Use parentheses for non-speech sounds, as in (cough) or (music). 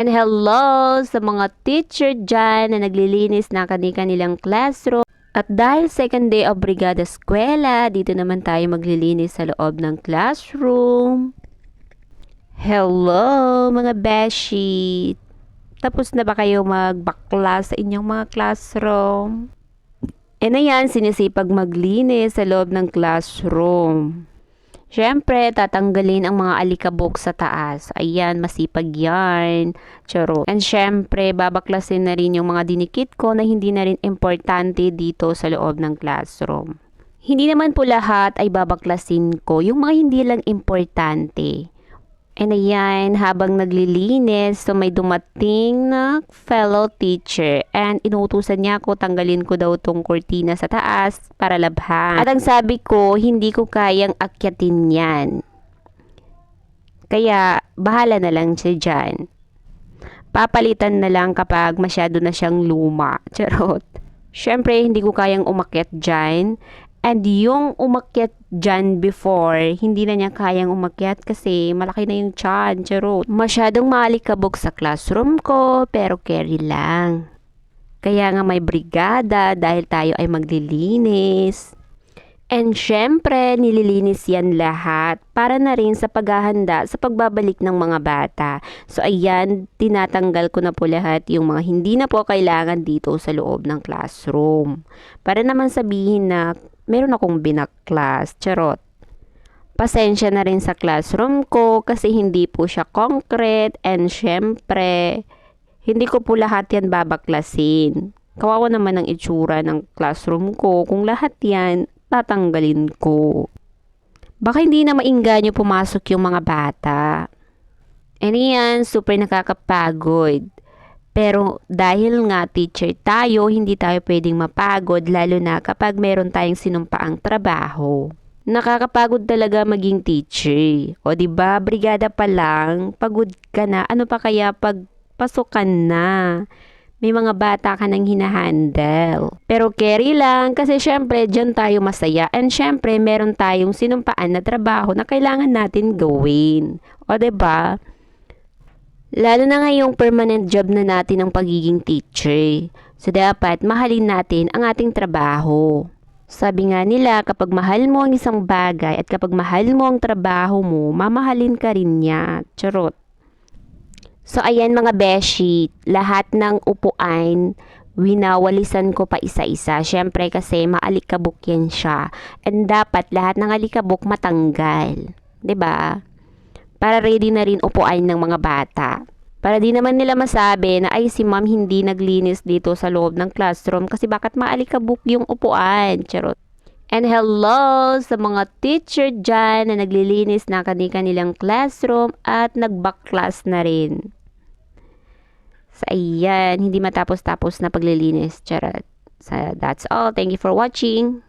And hello sa mga teacher dyan na naglilinis ng kanilang classroom. At dahil second day of Brigada Eskwela, dito naman tayo maglilinis sa loob ng classroom. Hello mga beshi! Tapos na ba kayo magbakla sa inyong mga classroom? E na yan, sinisipag maglinis sa loob ng classroom. Siyempre, tatanggalin ang mga alikabok sa taas. Ayan, masipag yan. Charo. And siyempre, babaklasin na rin yung mga dinikit ko na hindi na rin importante dito sa loob ng classroom. Hindi naman po lahat ay babaklasin ko. Yung mga hindi lang importante. And ayan, habang naglilinis, so may dumating na fellow teacher and inutusan niya ako tanggalin ko daw tong kurtina sa taas para labhan. At ang sabi ko, hindi ko kayang akyatin yan. Kaya, bahala na lang siya dyan. Papalitan na lang kapag masyado na siyang luma. (laughs) Charot. Siyempre, hindi ko kayang umakyat dyan And yung umakyat dyan before, hindi na niya kayang umakyat kasi malaki na yung chan, charot. Masyadong maalikabok sa classroom ko, pero carry lang. Kaya nga may brigada dahil tayo ay maglilinis. And syempre, nililinis yan lahat para na rin sa paghahanda sa pagbabalik ng mga bata. So ayan, tinatanggal ko na po lahat yung mga hindi na po kailangan dito sa loob ng classroom. Para naman sabihin na meron akong binaklas. Charot. Pasensya na rin sa classroom ko kasi hindi po siya concrete and syempre, hindi ko po lahat yan babaklasin. Kawawa naman ang itsura ng classroom ko kung lahat yan tatanggalin ko. Baka hindi na mainganyo pumasok yung mga bata. And yan, super nakakapagod. Pero dahil nga teacher tayo, hindi tayo pwedeng mapagod lalo na kapag meron tayong sinumpaang trabaho. Nakakapagod talaga maging teacher. O di ba brigada pa lang, pagod ka na. Ano pa kaya pag pasukan na? May mga bata ka nang hinahandle. Pero carry lang kasi syempre dyan tayo masaya and syempre meron tayong sinumpaan na trabaho na kailangan natin gawin. O ba? Diba? Lalo na ngayong permanent job na natin ang pagiging teacher. So dapat mahalin natin ang ating trabaho. Sabi nga nila, kapag mahal mo ang isang bagay at kapag mahal mo ang trabaho mo, mamahalin ka rin niya. Charot. So ayan mga beshi, lahat ng upuan, winawalisan ko pa isa-isa. Siyempre kasi maalikabok yan siya. And dapat lahat ng alikabok matanggal. ba? Para ready na rin upuan ng mga bata. Para di naman nila masabi na ay si ma'am hindi naglinis dito sa loob ng classroom kasi bakit maalikabok yung upuan. Charot. And hello sa mga teacher dyan na naglilinis na kanilang classroom at nag-back na rin. So, ayan, hindi matapos-tapos na paglilinis. Charot. So, that's all. Thank you for watching.